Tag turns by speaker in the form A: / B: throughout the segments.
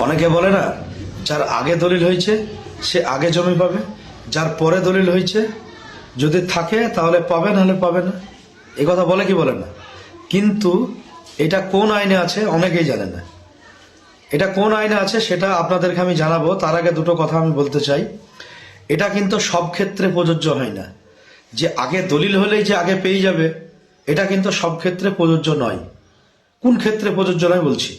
A: অনেকে বলে না, যার আগে দলিল হয়েছে, সে আগে জমি পাবে। যার পরে দলিল হয়েছে, যদি থাকে তাহলে পাবে, নাহলে পাবে না। এ কথা বলে কি বলে না। কিন্তু এটা কোন আইনে আছে অনেকেই জানে না। এটা কোন আইনে আছে সেটা আপনাদেরকে আমি জানাব। তার আগে দুটো কথা আমি বলতে চাই। এটা কিন্তু সব ক্ষেত্রে প্রযোজ্য হয় না। যে আগে দলিল হলেই যে আগে পেয়ে যাবে, এটা কিন্তু সব ক্ষেত্রে প্রযোজ্য নয়। কোন ক্ষেত্রে প্রযোজ্য নয় বলছি।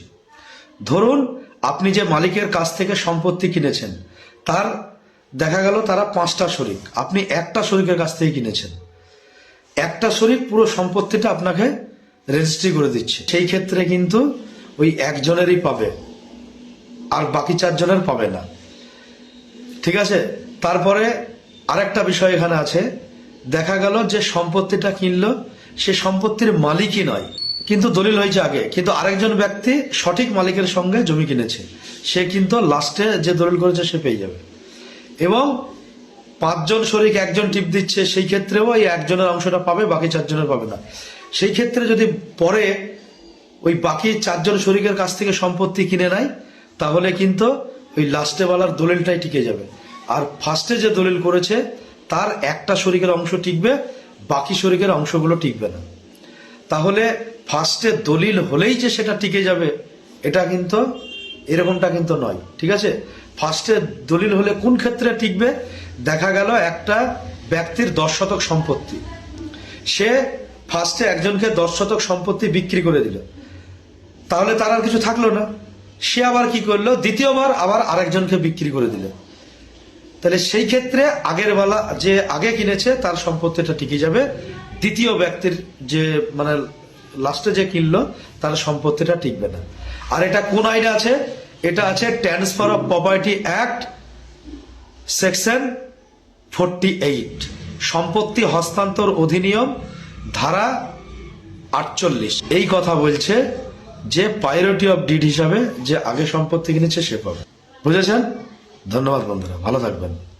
A: ধরুন আপনি যে মালিকের কাছ থেকে সম্পত্তি কিনেছেন, তার দেখা গেল তারা পাঁচটা শরিক। আপনি একটা শরিকের কাছ থেকে কিনেছেন। একটা শরিক পুরো সম্পত্তিটা আপনাকে রেজিস্ট্রি করে দিচ্ছে। সেই ক্ষেত্রে কিন্তু ওই একজনেরই পাবে, আর বাকি চারজনের পাবে না। ঠিক আছে? তারপরে আরেকটা বিষয় এখানে আছে। দেখা গেল যে সম্পত্তিটা কিনলো, সে সম্পত্তির মালিকই নয়। কিন্তু দলিল হয়েছে আগে। কিন্তু আরেকজন ব্যক্তি সঠিক মালিকের সঙ্গে জমি কিনেছে। সে কিন্তু লাস্টে যে দলিল করেছে সে পেয়ে যাবে। এবং পাঁচজন শরিক একজন টিপ দিচ্ছে, সেই ক্ষেত্রেও এই একজনের অংশটা পাবে, বাকি চারজনের পাবে না। সেই ক্ষেত্রে যদি পরে ওই বাকি চারজন শরিকের কাছ থেকে সম্পত্তি কিনে নেয়, তাহলে কিন্তু ওই লাস্টে বেলার দলিলটাই টিকে যাবে। আর ফার্স্টে যে দলিল করেছে, তার একটা শরিকের অংশ টিকবে, বাকি শরিকের অংশগুলো টিকবে না। তাহলে ফার্স্টে দলিল হলেই যে সেটা টিকে যাবে, এটা কিন্তু, এরকমটা কিন্তু নয়, ঠিক আছে? ফার্স্টে দলিল হলে কোন ক্ষেত্রে টিকবে? দেখা গেল একটা ব্যক্তির দশ শতক সম্পত্তি। সে ফার্স্টে একজনকে দশ শতক সম্পত্তি বিক্রি করে দিল। তাহলে তার আর কিছু থাকল না। সে আবার কি করল? দ্বিতীয়বার আবার আরেকজনকে বিক্রি করে দিল। তাহলে সেই ক্ষেত্রে আগের বেলা, যে আগে কিনেছে, তার সম্পত্তিটা টিকে যাবে। দ্বিতীয় ব্যক্তির যে মানে লাস্টে যে কিনলো, তার সম্পত্তিটা টিকবে না। আর এটা কোন আইনে আছে? এটা আছে transfer of property act section forty eight সম্পত্তি হস্তান্তর অধিনিয়ম, ধারা আটচল্লিশ। এই কথা বলছে যে প্রায়োরিটি অফ ডিড হিসাবে যে আগে সম্পত্তি কিনেছে সে পাবে। বুঝেছেন? ধন্যবাদ বন্ধুরা, ভালো থাকবেন।